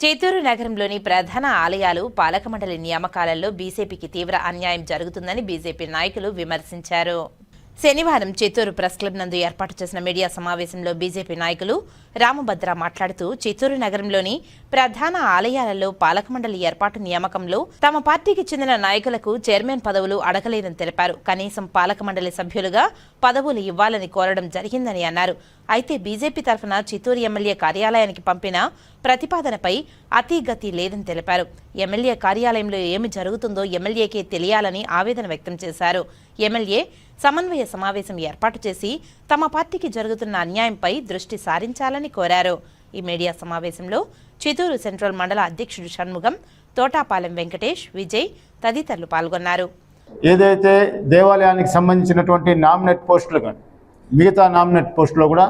చిత్తూరు నగరంలోని ప్రధాన ఆలయాలు పాలక మండలి నియామకాలలో బీజేపీకి తీవ్ర అన్యాయం జరుగుతుందని బీజేపీ నాయకులు విమర్శించారు. శనివారం చిత్తూరు ప్రెస్ క్లబ్ నందు ఏర్పాటు చేసిన మీడియా సమావేశంలో బీజేపీ నాయకులు రామభద్ర మాట్లాడుతూ చిత్తూరు నగరంలోని ప్రధాన ఆలయాలలో పాలకమండలి ఏర్పాటు నియామకంలో తమ పార్టీకి చెందిన నాయకులకు చైర్మన్ పదవులు అడగలేదని తెలిపారు. కనీసం పాలకమండలి సభ్యులుగా పదవులు ఇవ్వాలని కోరడం జరిగిందని అన్నారు. అయితే బీజేపీ తరఫున చిత్తూరు ఎమ్మెల్యే కార్యాలయానికి పంపిన ప్రతిపాదనపై అతీగతి లేదని తెలిపారు. ఎమ్మెల్యే కార్యాలయంలో ఏమి జరుగుతుందో ఎమ్మెల్యేకే తెలియాలని ఆవేదన వ్యక్తం చేశారు. ఎమ్మెల్యే సమన్వయ సమావేశం ఏర్పాటు చేసి తమ పార్టీకి జరుగుతున్న అన్యాయంపై దృష్టి సారించాలని కోరారు. ఈ మీడియా సమావేశంలో చిత్తూరు సెంట్రల్ మండల అధ్యక్షుడు షణ్ముగం తోటాపాలెం వెంకటేష్ విజయ్ తదితరులు పాల్గొన్నారు. ఏదైతే దేవాలయానికి సంబంధించినటువంటి నామినేట్ పోస్టులు కానీ మిగతా నామినేట్ పోస్టులో కూడా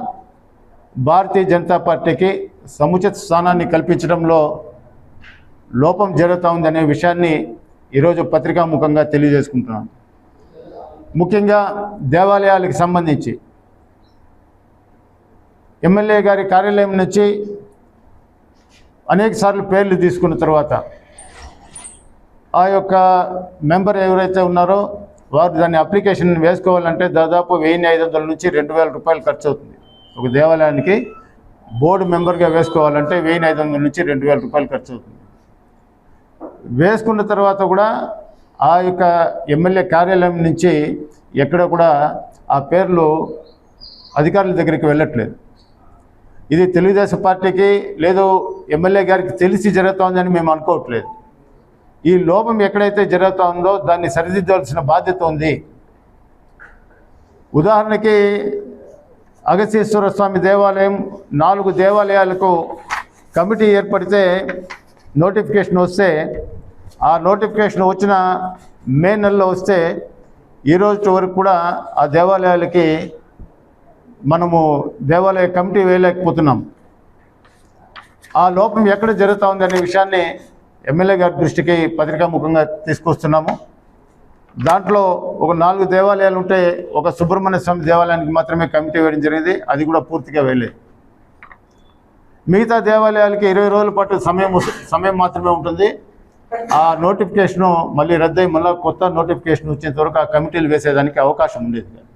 భారతీయ జనతా పార్టీకి సముచిత స్థానాన్ని కల్పించడంలో లోపం జరుగుతూ ఉందనే విషయాన్ని ఈరోజు పత్రికాముఖంగా తెలియజేసుకుంటున్నాను ముఖ్యంగా దేవాలయాలకు సంబంధించి ఎమ్మెల్యే గారి కార్యాలయం నుంచి అనేక సార్లు పేర్లు తీసుకున్న తర్వాత ఆ యొక్క మెంబర్ ఎవరైతే ఉన్నారో వారు దాన్ని అప్లికేషన్ వేసుకోవాలంటే దాదాపు వెయ్యి ఐదు వందల నుంచి రెండు వేల రూపాయలు ఖర్చు అవుతుంది. ఒక దేవాలయానికి బోర్డు మెంబర్గా వేసుకోవాలంటే వెయ్యి ఐదు వందల నుంచి రెండు వేల రూపాయలు ఖర్చు అవుతుంది. వేసుకున్న తర్వాత కూడా ఆ యొక్క ఎమ్మెల్యే కార్యాలయం నుంచి ఎక్కడ కూడా ఆ పేర్లు అధికారుల దగ్గరికి వెళ్ళట్లేదు. ఇది తెలుగుదేశం పార్టీకి లేదు ఎమ్మెల్యే గారికి తెలిసి జరుగుతోందని మేము అనుకోవట్లేదు. ఈ లోపం ఎక్కడైతే జరుగుతూ ఉందో దాన్ని సరిదిద్దవలసిన బాధ్యత ఉంది. ఉదాహరణకి అగస్తీశ్వర స్వామి దేవాలయం నాలుగు దేవాలయాలకు కమిటీ ఏర్పడితే నోటిఫికేషన్ వస్తే ఆ నోటిఫికేషన్ వచ్చిన మే నెలలో వస్తే ఈ రోజు వరకు కూడా ఆ దేవాలయాలకి మనము దేవాలయ కమిటీ వేయలేకపోతున్నాం. ఆ లోపం ఎక్కడ జరుగుతూ ఉందనే విషయాన్ని ఎమ్మెల్యే గారి దృష్టికి పత్రికాముఖంగా తీసుకొస్తున్నాము. దాంట్లో ఒక నాలుగు దేవాలయాలు ఉంటే ఒక సుబ్రహ్మణ్య స్వామి దేవాలయానికి మాత్రమే కమిటీ వేయడం జరిగింది. అది కూడా పూర్తిగా వేయలేదు. మిగతా దేవాలయాలకి ఇరవై రోజుల పాటు సమయం సమయం మాత్రమే ఉంటుంది. ఆ నోటిఫికేషను మళ్ళీ రద్దయి మళ్ళీ కొత్త నోటిఫికేషన్ వచ్చేంత వరకు ఆ కమిటీలు వేసేదానికి అవకాశం ఉండేది.